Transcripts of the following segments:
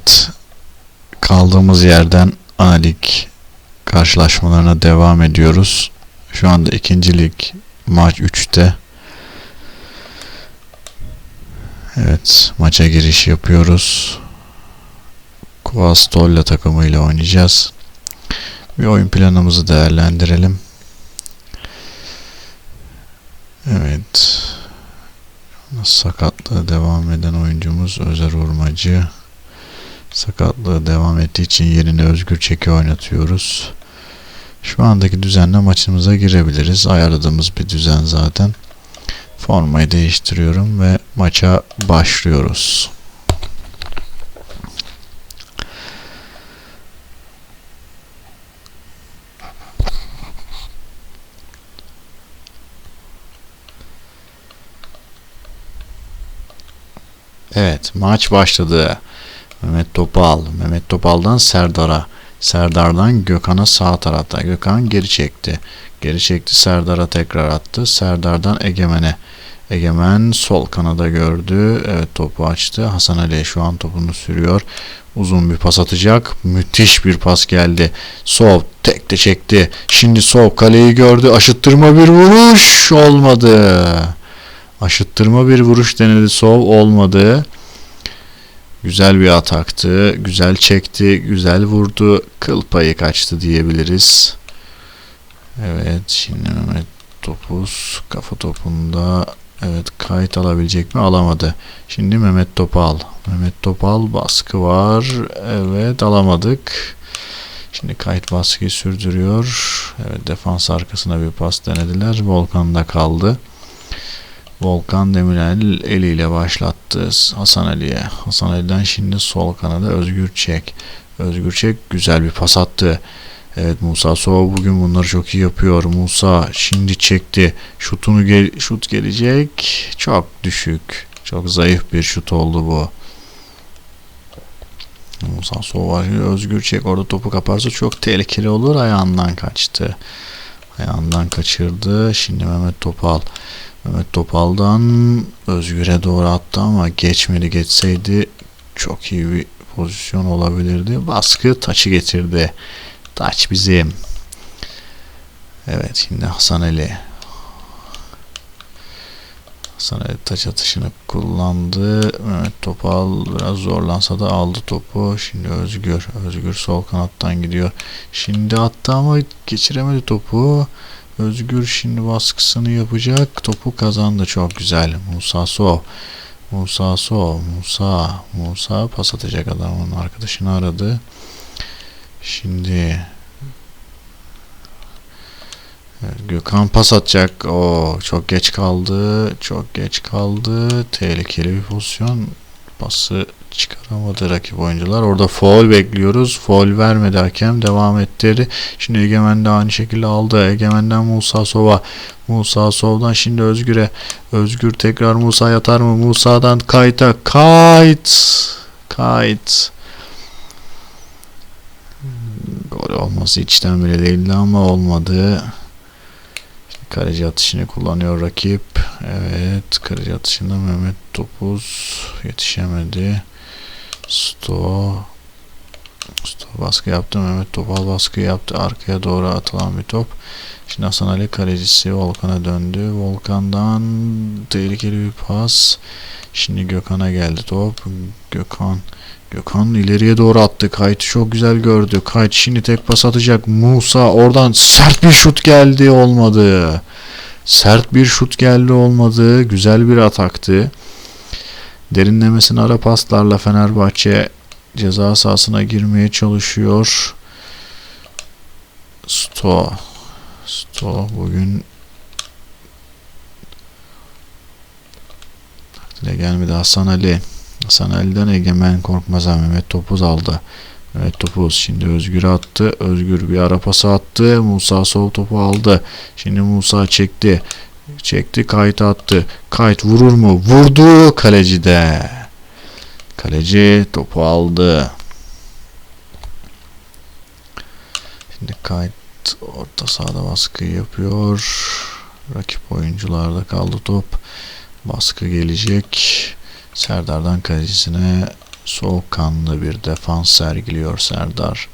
Evet. Kaldığımız yerden analik karşılaşmalarına devam ediyoruz. Şu anda ikinci lig maç 3'te. Evet, maça giriş yapıyoruz. Kuastolla takımıyla oynayacağız. Bir oyun planımızı değerlendirelim. Evet. Sakatlığı devam eden oyuncumuz Özer Urmacı. Sakatlığı devam ettiği için yerine Özgür Çeki oynatıyoruz. Şu andaki düzenle maçımıza girebiliriz. Ayarladığımız bir düzen zaten. Formayı değiştiriyorum ve maça başlıyoruz. Evet, maç başladı. Mehmet Topal. Mehmet Topal'dan Serdar'a. Serdar'dan Gökhan'a sağ tarafta. Gökhan geri çekti. Geri çekti Serdar'a tekrar attı. Serdar'dan Egemen'e. Egemen sol kanada gördü. Evet topu açtı. Hasan Ali şu an topunu sürüyor. Uzun bir pas atacak. Müthiş bir pas geldi. Sol tek de çekti. Şimdi sol kaleyi gördü. Aşıttırma bir vuruş olmadı. Aşıttırma bir vuruş denedi sol olmadı. Güzel bir ataktı. Güzel çekti. Güzel vurdu. Kıl payı kaçtı diyebiliriz. Evet şimdi Mehmet Topuz kafa topunda evet kayıt alabilecek mi? Alamadı. Şimdi Mehmet Topal. Mehmet Topal baskı var. Evet alamadık. Şimdi kayıt baskıyı sürdürüyor. Evet defans arkasına bir pas denediler. Volkan'da kaldı. Volkan Demirel eliyle başlattı Hasan Ali'ye. Hasan Ali'den şimdi sol kanada Özgür Çek. Özgür Çek güzel bir pas attı. Evet Musa Sova bugün bunları çok iyi yapıyor. Musa şimdi çekti. Şutunu gel şut gelecek. Çok düşük. Çok zayıf bir şut oldu bu. Musa Sova Özgür Çek orada topu kaparsa çok tehlikeli olur. Ayağından kaçtı. Ayağından kaçırdı. Şimdi Mehmet Topal. Mehmet Topal'dan Özgür'e doğru attı ama geçmedi geçseydi çok iyi bir pozisyon olabilirdi. Baskı taçı getirdi. Taç bizim. Evet şimdi Hasan Ali. Hasan Ali taç atışını kullandı. Mehmet Topal biraz zorlansa da aldı topu. Şimdi Özgür. Özgür sol kanattan gidiyor. Şimdi attı ama geçiremedi topu. Özgür şimdi baskısını yapacak. Topu kazandı çok güzel. Musa So. Musa So. Musa. Musa pas atacak adamın arkadaşını aradı. Şimdi evet, Gökhan pas atacak. O çok geç kaldı. Çok geç kaldı. Tehlikeli bir pozisyon. Pası çıkaramadı rakip oyuncular. Orada foul bekliyoruz. Foul vermedi hakem. Devam ettirdi. Şimdi Egemen de aynı şekilde aldı. Egemen'den Musa Sova. Musa Sov'dan şimdi Özgür'e. Özgür tekrar Musa yatar mı? Musa'dan kayta. Kayt. Kayt. Gol olması içten bile değildi ama olmadı. Kaleci atışını kullanıyor rakip. Evet. Kaleci atışında Mehmet Topuz yetişemedi. Sto Sto baskı yaptı. Mehmet Topal baskı yaptı. Arkaya doğru atılan bir top. Şimdi Hasan Ali kalecisi Volkan'a döndü. Volkan'dan tehlikeli bir pas. Şimdi Gökhan'a geldi top. Gökhan Gökhan ileriye doğru attı. Kayıt çok güzel gördü. Kayıt şimdi tek pas atacak. Musa oradan sert bir şut geldi. Olmadı. Sert bir şut geldi olmadı. Güzel bir ataktı. Derinlemesine ara paslarla Fenerbahçe ceza sahasına girmeye çalışıyor. Sto. Sto bugün taktile gelmedi Hasan Ali. Hasan Ali'den Egemen Korkmaz'a Mehmet Topuz aldı. Mehmet Topuz şimdi Özgür'e attı. Özgür bir ara pası attı. Musa sol topu aldı. Şimdi Musa çekti. Çekti kayıt attı. Kayıt vurur mu? Vurdu kaleci de. Kaleci topu aldı. Şimdi kayıt orta sahada baskı yapıyor. Rakip oyuncularda kaldı top. Baskı gelecek. Serdar'dan kalecisine Soğukkanlı bir defans sergiliyor Serdar.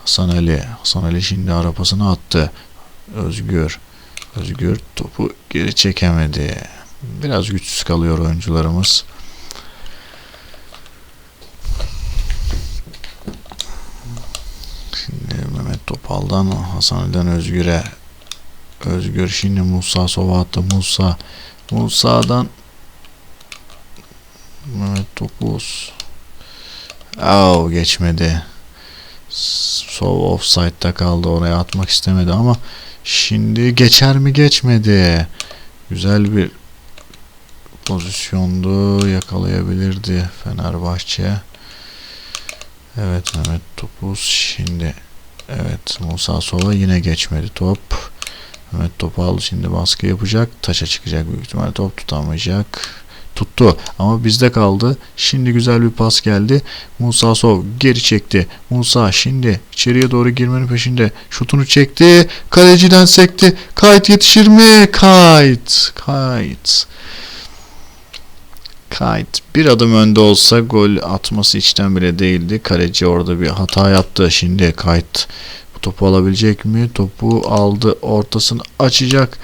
Hasan Ali. Hasan Ali şimdi arapasını attı. Özgür. Özgür topu geri çekemedi. Biraz güçsüz kalıyor oyuncularımız. Şimdi Mehmet Topal'dan Hasan Özgür'e. Özgür şimdi Musa Sova. Musa. Musa'dan Mehmet Topuz. Au geçmedi. Sol offside'da kaldı. Oraya atmak istemedi ama şimdi geçer mi geçmedi. Güzel bir pozisyondu. Yakalayabilirdi Fenerbahçe. Evet Mehmet Topuz şimdi evet Musa Sola yine geçmedi top. Mehmet Topal şimdi baskı yapacak. Taça çıkacak büyük ihtimalle top tutamayacak. Tuttu ama bizde kaldı. Şimdi güzel bir pas geldi. Musa Sov geri çekti. Musa şimdi içeriye doğru girmenin peşinde. Şutunu çekti. Kaleciden sekti. Kayıt yetişir mi? Kayıt. Kayıt. Kayıt bir adım önde olsa gol atması içten bile değildi. Kaleci orada bir hata yaptı. Şimdi Kayıt bu topu alabilecek mi? Topu aldı. Ortasını açacak.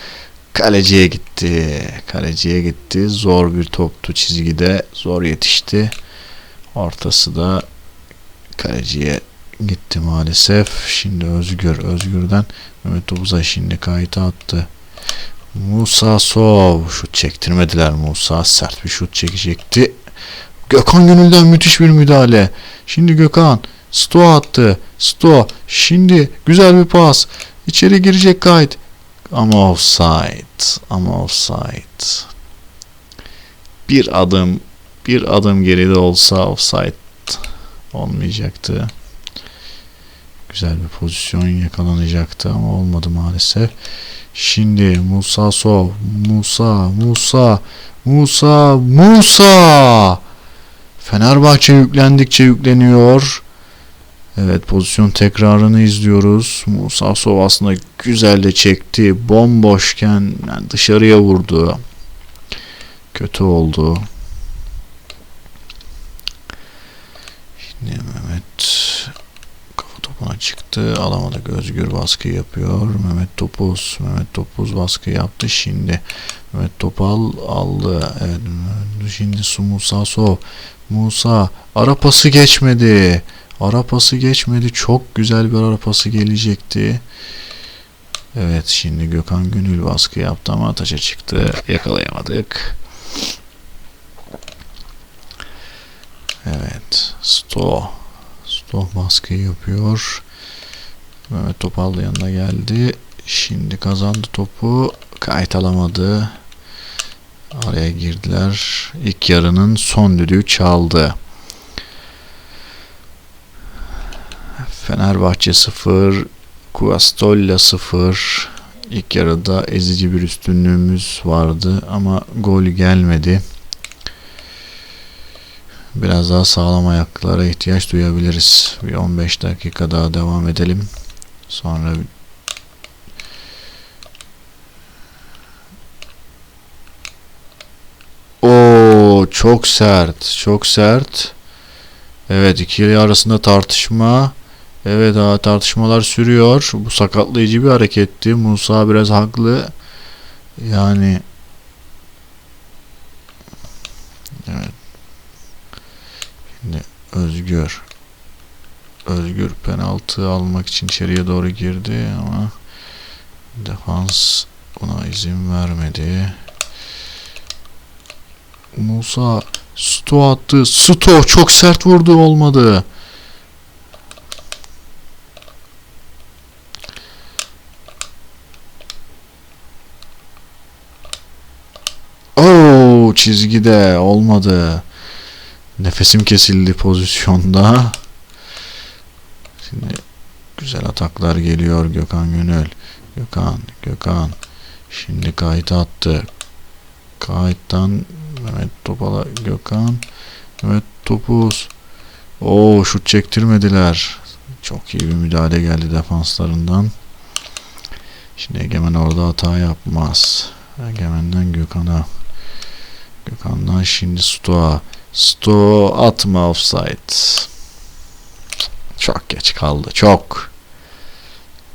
Kaleciye gitti. Kaleciye gitti. Zor bir toptu çizgide. Zor yetişti. Ortası da kaleciye gitti maalesef. Şimdi Özgür. Özgür'den Mehmet Topuz'a şimdi kayıta attı. Musa Sov. Şut çektirmediler Musa. Sert bir şut çekecekti. Gökhan Gönül'den müthiş bir müdahale. Şimdi Gökhan. Sto attı. Sto. Şimdi güzel bir pas. İçeri girecek kayıt. Ama offside. Ama offside. Bir adım bir adım geride olsa offside olmayacaktı. Güzel bir pozisyon yakalanacaktı ama olmadı maalesef. Şimdi Musa Sov, Musa, Musa, Musa, Musa. Fenerbahçe yüklendikçe yükleniyor. Evet pozisyon tekrarını izliyoruz. Musa Sov aslında güzel de çekti. Bomboşken yani dışarıya vurdu. Kötü oldu. Şimdi Mehmet kafa topuna çıktı. Alamadık. Özgür baskı yapıyor. Mehmet Topuz. Mehmet Topuz baskı yaptı. Şimdi Mehmet Topal aldı. Evet. Şimdi Musa Sov. Musa ara pası geçmedi. Ara pası geçmedi. Çok güzel bir ara pası gelecekti. Evet şimdi Gökhan Gönül baskı yaptı ama taça çıktı. Yakalayamadık. Evet. Sto. Sto baskı yapıyor. Mehmet Topal yanına geldi. Şimdi kazandı topu. Kayıt alamadı. Araya girdiler. İlk yarının son düdüğü çaldı. Fenerbahçe 0, Kuastolla 0. İlk yarıda ezici bir üstünlüğümüz vardı ama gol gelmedi. Biraz daha sağlam ayaklara ihtiyaç duyabiliriz. Bir 15 dakika daha devam edelim. Sonra O çok sert, çok sert. Evet ikili arasında tartışma. Evet daha tartışmalar sürüyor. Bu sakatlayıcı bir hareketti. Musa biraz haklı. Yani Evet. Şimdi Özgür Özgür penaltı almak için içeriye doğru girdi ama defans buna izin vermedi. Musa Sto attı. Sto çok sert vurdu olmadı. Oo çizgide olmadı. Nefesim kesildi pozisyonda. Şimdi güzel ataklar geliyor Gökhan Gönül. Gökhan, Gökhan. Şimdi kayıt attı. Kayıttan Mehmet Topal'a Gökhan. Mehmet Topuz. Oo şut çektirmediler. Çok iyi bir müdahale geldi defanslarından. Şimdi Egemen orada hata yapmaz. Egemen'den Gökhan'a. Gökhan'dan şimdi Stoğa. Sto atma offside. Çok geç kaldı. Çok.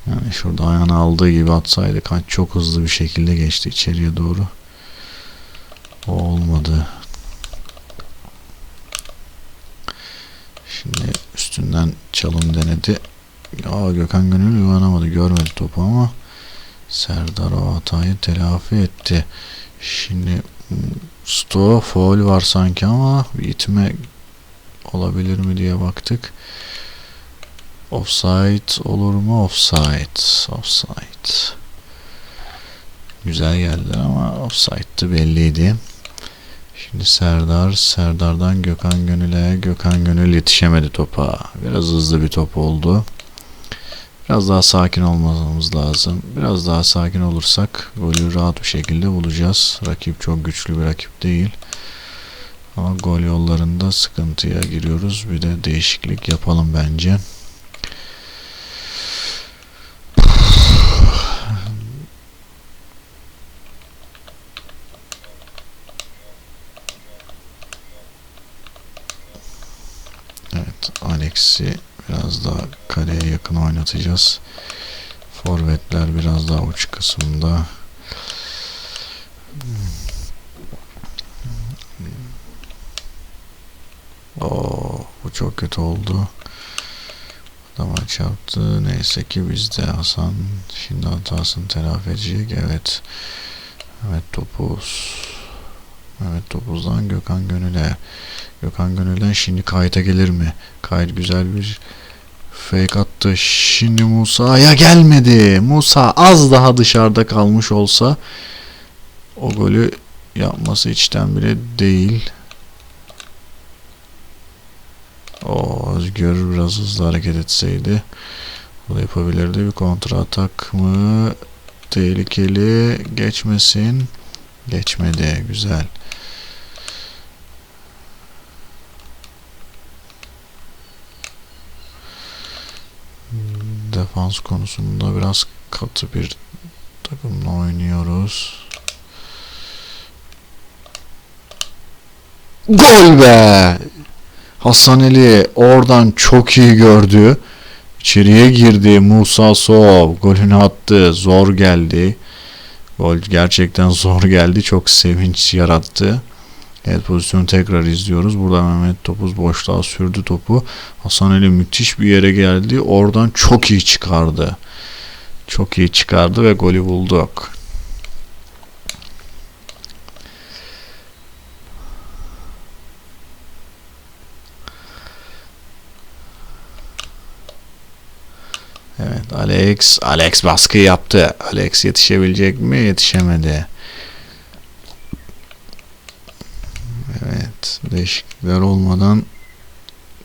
Yani şurada ayağını aldığı gibi atsaydı kaç çok hızlı bir şekilde geçti içeriye doğru. O olmadı. Şimdi üstünden çalım denedi. Ya Gökhan Gönül yuvanamadı. Görmedi topu ama Serdar o hatayı telafi etti. Şimdi Sto foul var sanki ama itme olabilir mi diye baktık. Offside olur mu? Offside. Offside. Güzel geldi ama offside'dı belliydi. Şimdi Serdar, Serdar'dan Gökhan Gönül'e, Gökhan Gönül yetişemedi topa. Biraz hızlı bir top oldu. Biraz daha sakin olmamız lazım. Biraz daha sakin olursak golü rahat bir şekilde bulacağız. Rakip çok güçlü bir rakip değil. Ama gol yollarında sıkıntıya giriyoruz. Bir de değişiklik yapalım bence. Evet, Alex'i biraz daha kaleye yakın oynatacağız. Forvetler biraz daha uç kısımda. Oo, bu çok kötü oldu. Adama çarptı. Neyse ki bizde Hasan şimdi hatasını telafi edecek. Evet. Evet topuz. Evet topuzdan Gökhan Gönül'e. Gökhan Gönül'den şimdi kayıta gelir mi? Kayıt güzel bir fake attı. Şimdi Musa'ya gelmedi. Musa az daha dışarıda kalmış olsa o golü yapması içten bile değil. O Özgür biraz hızlı hareket etseydi da yapabilirdi. Bir kontra atak mı? Tehlikeli. Geçmesin. Geçmedi. Güzel. Defans konusunda biraz katı bir takımla oynuyoruz. Gol be! Hasan Ali oradan çok iyi gördü. İçeriye girdi. Musa Sov golünü attı. Zor geldi. Gol gerçekten zor geldi. Çok sevinç yarattı. Evet pozisyonu tekrar izliyoruz. Burada Mehmet Topuz boşluğa sürdü topu. Hasan Ali müthiş bir yere geldi. Oradan çok iyi çıkardı. Çok iyi çıkardı ve golü bulduk. Evet Alex Alex baskı yaptı. Alex yetişebilecek mi? Yetişemedi. Evet. Değişiklikler olmadan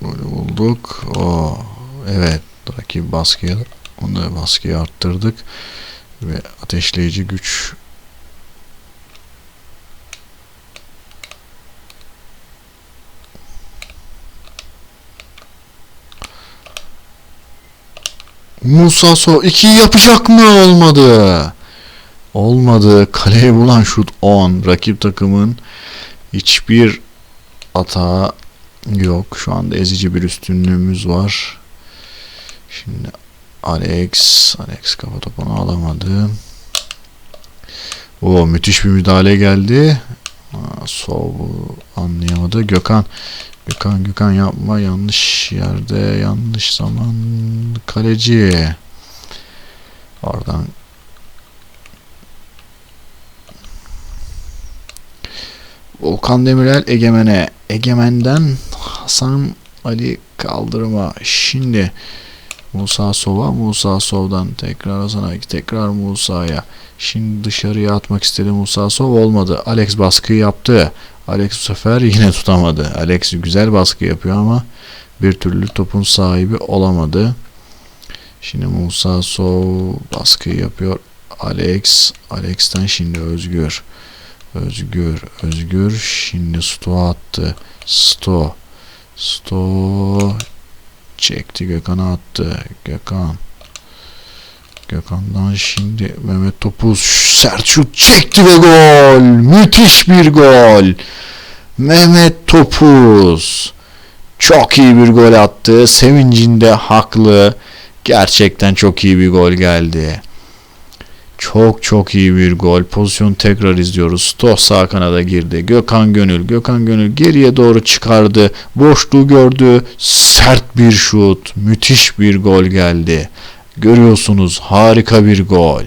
golü bulduk. O evet. Rakip baskıya onu da baskıyı arttırdık. Ve ateşleyici güç Musa So 2 yapacak mı? Olmadı. Olmadı. Kaleye bulan şut 10. Rakip takımın hiçbir hata yok. Şu anda ezici bir üstünlüğümüz var. Şimdi Alex Alex kafa topunu alamadı. O müthiş bir müdahale geldi. Soğuk anlayamadı. Gökhan Gökhan Gökhan yapma yanlış yerde yanlış zaman kaleci oradan Volkan Demirel Egemen'e Egemen'den Hasan Ali kaldırma şimdi Musa Sova Musa Sov'dan tekrar Hasan Ali tekrar Musa'ya şimdi dışarıya atmak istedi Musa Sov olmadı Alex baskıyı yaptı Alex bu sefer yine tutamadı. Alex güzel baskı yapıyor ama bir türlü topun sahibi olamadı. Şimdi Musa Sov baskı yapıyor. Alex, Alex'ten şimdi Özgür. Özgür, Özgür şimdi Sto attı. Sto. Sto çekti Gökhan'a attı. Gökhan. Gökhan'dan şimdi Mehmet Topuz sert şut çekti ve gol. Müthiş bir gol. Mehmet Topuz çok iyi bir gol attı. Sevincinde haklı. Gerçekten çok iyi bir gol geldi. Çok çok iyi bir gol. Pozisyon tekrar izliyoruz. Stoh sağ kanada girdi. Gökhan Gönül. Gökhan Gönül geriye doğru çıkardı. Boşluğu gördü. Sert bir şut. Müthiş bir gol geldi. Görüyorsunuz harika bir gol.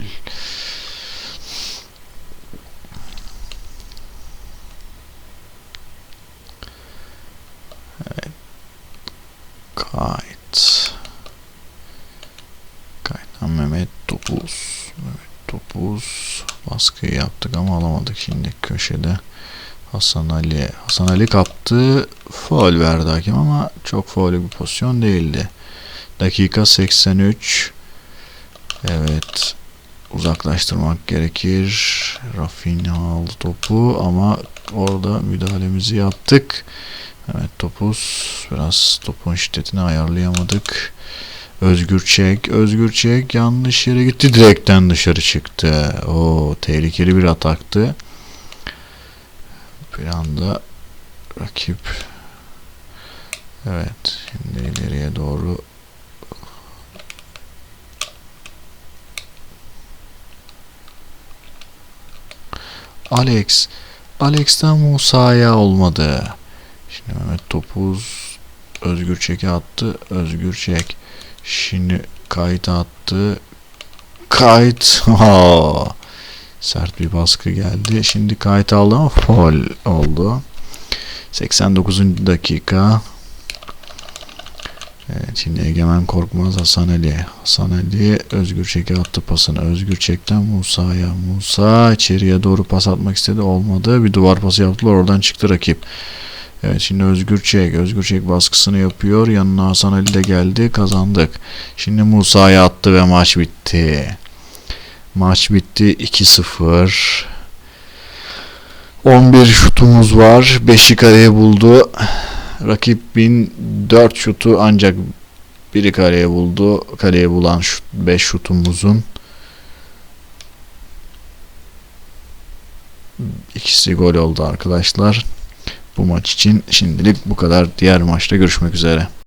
Evet. Kayıt. Kayıttan Mehmet Topuz. Mehmet Topuz. Baskıyı yaptık ama alamadık şimdi köşede. Hasan Ali. Hasan Ali kaptı. Faul verdi hakem ama çok faulü bir pozisyon değildi. Dakika 83. Evet. Uzaklaştırmak gerekir. Rafinha aldı topu ama orada müdahalemizi yaptık. Evet topuz biraz topun şiddetini ayarlayamadık. Özgür Çek, Özgür Çek yanlış yere gitti. Direkten dışarı çıktı. O tehlikeli bir ataktı. Bir anda rakip Evet, şimdi ileriye doğru Alex Alex'ten Musa'ya olmadı. Şimdi Mehmet Topuz Özgür Çek'e attı. Özgür Çek. Şimdi kayıt attı. Kayıt. Sert bir baskı geldi. Şimdi kayıt aldı ama foul oldu. 89. dakika. Evet şimdi Egemen Korkmaz Hasan Ali. Hasan Ali Özgür Çek'e attı pasını. Özgür Çek'ten Musa'ya. Musa içeriye doğru pas atmak istedi. Olmadı. Bir duvar pası yaptılar. Oradan çıktı rakip. Evet şimdi Özgür Çek. Özgür Çek baskısını yapıyor. Yanına Hasan Ali de geldi. Kazandık. Şimdi Musa'ya attı ve maç bitti. Maç bitti 2-0. 11 şutumuz var. 5'i kaleye buldu. Rakibin 4 şutu ancak biri kaleye buldu. Kaleye bulan 5 şutumuzun ikisi gol oldu arkadaşlar. Bu maç için şimdilik bu kadar. Diğer maçta görüşmek üzere.